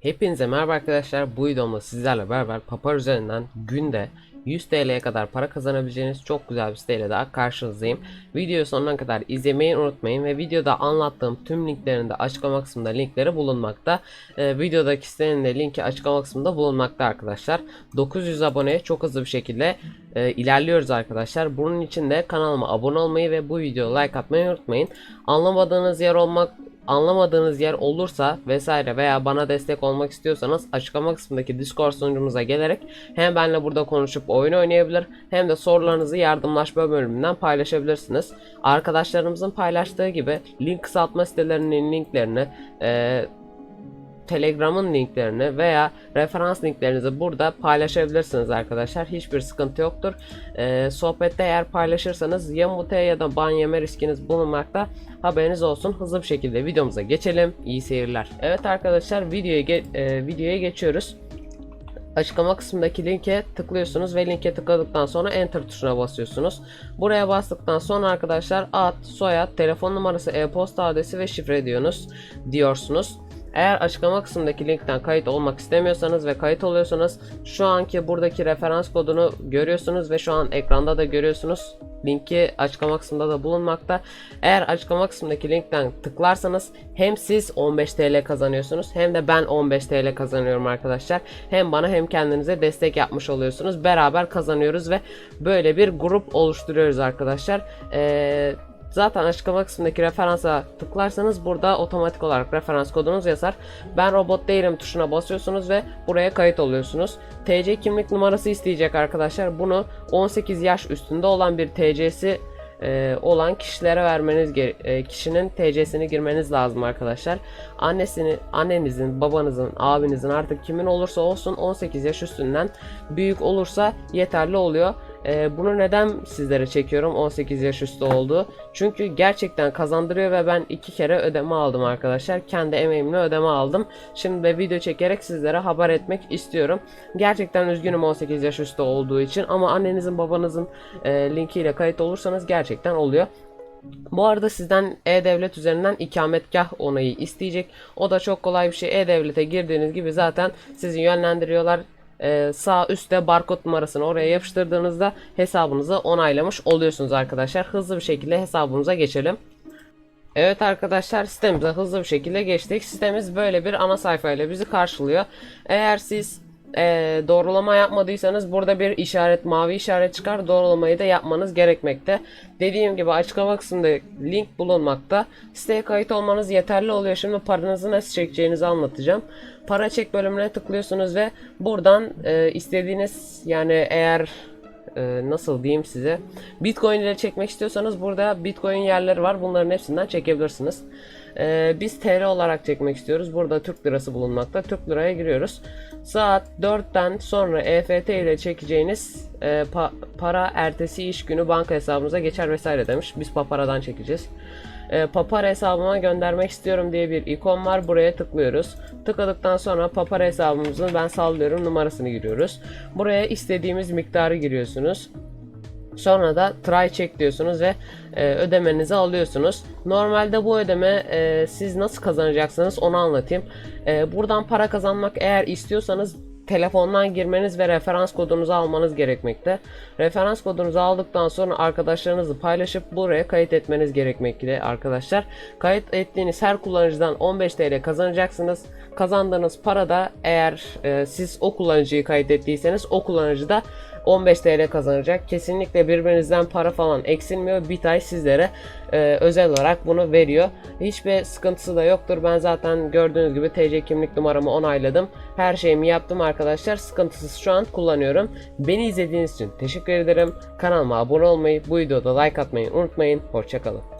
Hepinize merhaba arkadaşlar. Bu videomda sizlerle beraber Papar üzerinden günde 100 TL'ye kadar para kazanabileceğiniz çok güzel bir siteyle daha karşınızdayım. Videoyu sonuna kadar izlemeyi unutmayın ve videoda anlattığım tüm linklerin de açıklama kısmında linkleri bulunmakta. Ee, videodaki sitenin de linki açıklama kısmında bulunmakta arkadaşlar. 900 aboneye çok hızlı bir şekilde e, ilerliyoruz arkadaşlar. Bunun için de kanalıma abone olmayı ve bu videoya like atmayı unutmayın. Anlamadığınız yer olmak anlamadığınız yer olursa vesaire veya bana destek olmak istiyorsanız açıklama kısmındaki Discord sunucumuza gelerek hem benimle burada konuşup oyun oynayabilir hem de sorularınızı yardımlaşma bölümünden paylaşabilirsiniz. Arkadaşlarımızın paylaştığı gibi link kısaltma sitelerinin linklerini e, Telegram'ın linklerini veya referans linklerinizi burada paylaşabilirsiniz arkadaşlar. Hiçbir sıkıntı yoktur. Ee, sohbette eğer paylaşırsanız ya mute ya da ban yeme riskiniz bulunmakta. Haberiniz olsun. Hızlı bir şekilde videomuza geçelim. İyi seyirler. Evet arkadaşlar videoya ge- e, videoya geçiyoruz. Açıklama kısmındaki linke tıklıyorsunuz ve linke tıkladıktan sonra enter tuşuna basıyorsunuz. Buraya bastıktan sonra arkadaşlar ad, soyad, telefon numarası, e-posta adresi ve şifre diyorsunuz diyorsunuz. Eğer açıklama kısmındaki linkten kayıt olmak istemiyorsanız ve kayıt oluyorsanız şu anki buradaki referans kodunu görüyorsunuz ve şu an ekranda da görüyorsunuz. Linki açıklama kısmında da bulunmakta. Eğer açıklama kısmındaki linkten tıklarsanız hem siz 15 TL kazanıyorsunuz hem de ben 15 TL kazanıyorum arkadaşlar. Hem bana hem kendinize destek yapmış oluyorsunuz. Beraber kazanıyoruz ve böyle bir grup oluşturuyoruz arkadaşlar. Eee Zaten açıklama kısmındaki referansa tıklarsanız burada otomatik olarak referans kodunuz yazar. Ben robot değilim tuşuna basıyorsunuz ve buraya kayıt oluyorsunuz. TC kimlik numarası isteyecek arkadaşlar. Bunu 18 yaş üstünde olan bir TC'si e, olan kişilere vermeniz e, kişinin TC'sini girmeniz lazım arkadaşlar. Annesini, annenizin, babanızın, abinizin artık kimin olursa olsun 18 yaş üstünden büyük olursa yeterli oluyor. E, bunu neden sizlere çekiyorum 18 yaş üstü olduğu? Çünkü gerçekten kazandırıyor ve ben iki kere ödeme aldım arkadaşlar. Kendi emeğimle ödeme aldım. Şimdi de video çekerek sizlere haber etmek istiyorum. Gerçekten üzgünüm 18 yaş üstü olduğu için ama annenizin babanızın e, linkiyle kayıt olursanız gerçekten oluyor. Bu arada sizden E-Devlet üzerinden ikametgah onayı isteyecek. O da çok kolay bir şey. E-Devlet'e girdiğiniz gibi zaten sizi yönlendiriyorlar. Ee, sağ üstte barkod numarasını oraya yapıştırdığınızda hesabınızı onaylamış oluyorsunuz arkadaşlar. Hızlı bir şekilde hesabımıza geçelim. Evet arkadaşlar sitemize hızlı bir şekilde geçtik. Sitemiz böyle bir ana sayfayla bizi karşılıyor. Eğer siz eee, doğrulama yapmadıysanız burada bir işaret mavi işaret çıkar. Doğrulamayı da yapmanız gerekmekte. Dediğim gibi açıklama kısmında link bulunmakta. Siteye kayıt olmanız yeterli oluyor. Şimdi paranızı nasıl çekeceğinizi anlatacağım. Para çek bölümüne tıklıyorsunuz ve buradan eee, istediğiniz yani eğer e, nasıl diyeyim size Bitcoin ile çekmek istiyorsanız burada Bitcoin yerleri var. Bunların hepsinden çekebilirsiniz. E, biz TL olarak çekmek istiyoruz. Burada Türk lirası bulunmakta. Türk liraya giriyoruz. Saat 4'ten sonra EFT ile çekeceğiniz e, pa- para ertesi iş günü banka hesabınıza geçer vesaire demiş. Biz Papara'dan çekeceğiz. E, Papara hesabıma göndermek istiyorum diye bir ikon var. Buraya tıklıyoruz. Tıkladıktan sonra Papara hesabımızın ben sallıyorum numarasını giriyoruz. Buraya istediğimiz miktarı giriyorsunuz. Sonra da try check diyorsunuz ve e, ödemenizi alıyorsunuz. Normalde bu ödeme e, siz nasıl kazanacaksınız onu anlatayım. E, buradan para kazanmak eğer istiyorsanız telefondan girmeniz ve referans kodunuzu almanız gerekmekte. Referans kodunuzu aldıktan sonra arkadaşlarınızı paylaşıp buraya kayıt etmeniz gerekmekte arkadaşlar. Kayıt ettiğiniz her kullanıcıdan 15 TL kazanacaksınız. Kazandığınız para da eğer e, siz o kullanıcıyı kaydettiyseniz o kullanıcı da 15 TL kazanacak. Kesinlikle birbirinizden para falan eksilmiyor. Bitay sizlere e, özel olarak bunu veriyor. Hiçbir sıkıntısı da yoktur. Ben zaten gördüğünüz gibi TC kimlik numaramı onayladım. Her şeyimi yaptım arkadaşlar. Sıkıntısız şu an kullanıyorum. Beni izlediğiniz için teşekkür ederim. Kanalıma abone olmayı, bu videoda like atmayı unutmayın. Hoşçakalın.